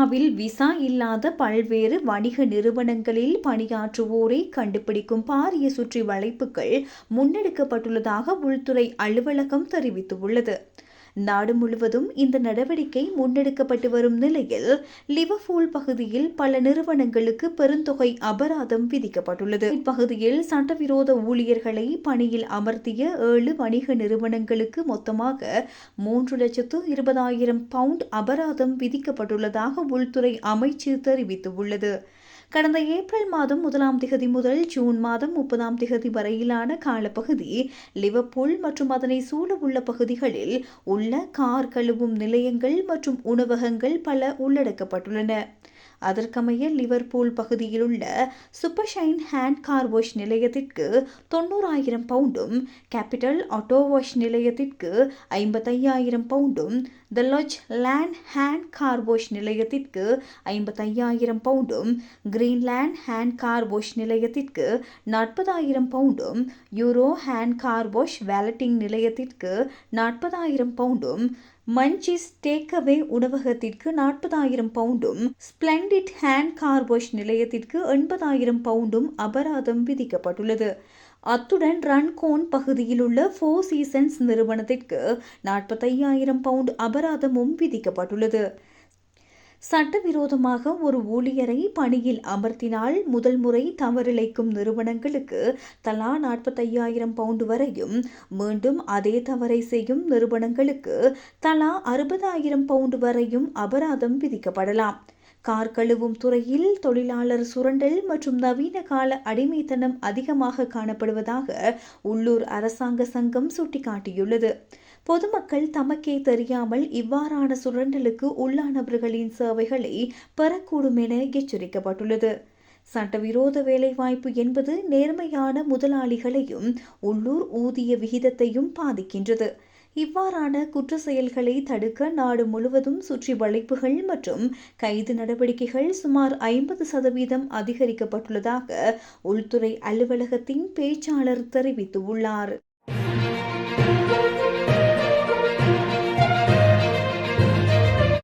இந்தியாவில் விசா இல்லாத பல்வேறு வணிக நிறுவனங்களில் பணியாற்றுவோரை கண்டுபிடிக்கும் பாரிய சுற்றி வளைப்புகள் முன்னெடுக்கப்பட்டுள்ளதாக உள்துறை அலுவலகம் தெரிவித்துள்ளது. நாடு முழுவதும் இந்த நடவடிக்கை முன்னெடுக்கப்பட்டு வரும் நிலையில் லிவர்பூல் பகுதியில் பல நிறுவனங்களுக்கு பெருந்தொகை அபராதம் விதிக்கப்பட்டுள்ளது. இப்பகுதியில் சட்டவிரோத ஊழியர்களை பணியில் அமர்த்திய ஏழு வணிக நிறுவனங்களுக்கு மொத்தமாக மூன்று லட்சத்து இருபதாயிரம் பவுண்ட் அபராதம் விதிக்கப்பட்டுள்ளதாக உள்துறை அமைச்சு தெரிவித்துள்ளது. கடந்த ஏப்ரல் மாதம் முதலாம் திகதி முதல் ஜூன் மாதம் முப்பதாம் திகதி வரையிலான காலப்பகுதி லிவர்பூல் மற்றும் அதனை சூழவுள்ள பகுதிகளில் உள்ள கார் கழுவும் நிலையங்கள் மற்றும் உணவகங்கள் பல உள்ளடக்கப்பட்டுள்ளன. அதற்கமைய லிவர்பூல் பகுதியில் உள்ள சூப்பர்ஷைன் ஹேண்ட் கார் வாஷ் நிலையத்திற்கு தொண்ணூறாயிரம் பவுண்டும் கேபிட்டல் ஆட்டோ வாஷ் நிலையத்திற்கு ஐம்பத்தையாயிரம் பவுண்டும் the lodge land hand car wash நிலையத்திற்கு ஐம்பத்தையாயிரம் பவுண்டும் கிரீன்லேண்ட் ஹேண்ட் கார் வாஷ் நிலையத்திற்கு நாற்பதாயிரம் பவுண்டும் euro hand car wash valeting நிலையத்திற்கு நாற்பதாயிரம் பவுண்டும் மஞ்சிஸ் டேக்அவே உணவகத்திற்கு நாற்பதாயிரம் பவுண்டும் ஸ்பிளண்டிட் ஹேண்ட் கார் வாஷ் நிலையத்திற்கு எண்பதாயிரம் பவுண்டும் அபராதம் விதிக்கப்பட்டுள்ளது. அத்துடன் ரன்கோன் பகுதியில் உள்ள ஃபோர் சீசன்ஸ் நிறுவனத்திற்கு நாற்பத்தையாயிரம் பவுண்ட் அபராதமும் விதிக்கப்பட்டுள்ளது. சட்டவிரோதமாக ஒரு ஊழியரை பணியில் அமர்த்தினால் முதல் முறை தவறிழைக்கும் நிறுவனங்களுக்கு தலா நாற்பத்தையாயிரம் பவுண்டு வரையும் மீண்டும் அதே தவறை செய்யும் நிறுவனங்களுக்கு தலா அறுபதாயிரம் பவுண்டு வரையும் அபராதம் விதிக்கப்படலாம். கார் கழுவும் துறையில் தொழிலாளர் சுரண்டல் மற்றும் நவீன கால அடிமைத்தனம் அதிகமாக காணப்படுவதாக உள்ளூர் அரசாங்க சங்கம் சுட்டிக்காட்டியுள்ளது. பொதுமக்கள் தமக்கே தெரியாமல் இவ்வாறான சுரண்டலுக்கு உள்ளானவர்களின் அவைகளை பெறக்கூடும் என எச்சரிக்கப்பட்டுள்ளது. சட்டவிரோத வேலைவாய்ப்பு என்பது நேர்மையான முதலாளிகளையும் உள்ளூர் ஊதிய விகிதத்தையும் பாதிக்கின்றது. இவ்வாறான குற்ற செயல்களை தடுக்க நாடு முழுவதும் சுற்றி வளைப்புகள் மற்றும் கைது நடவடிக்கைகள் சுமார் ஐம்பது சதவீதம் அதிகரிக்கப்பட்டுள்ளதாக உள்துறை அலுவலகத்தின் பேச்சாளர் தெரிவித்துள்ளார்.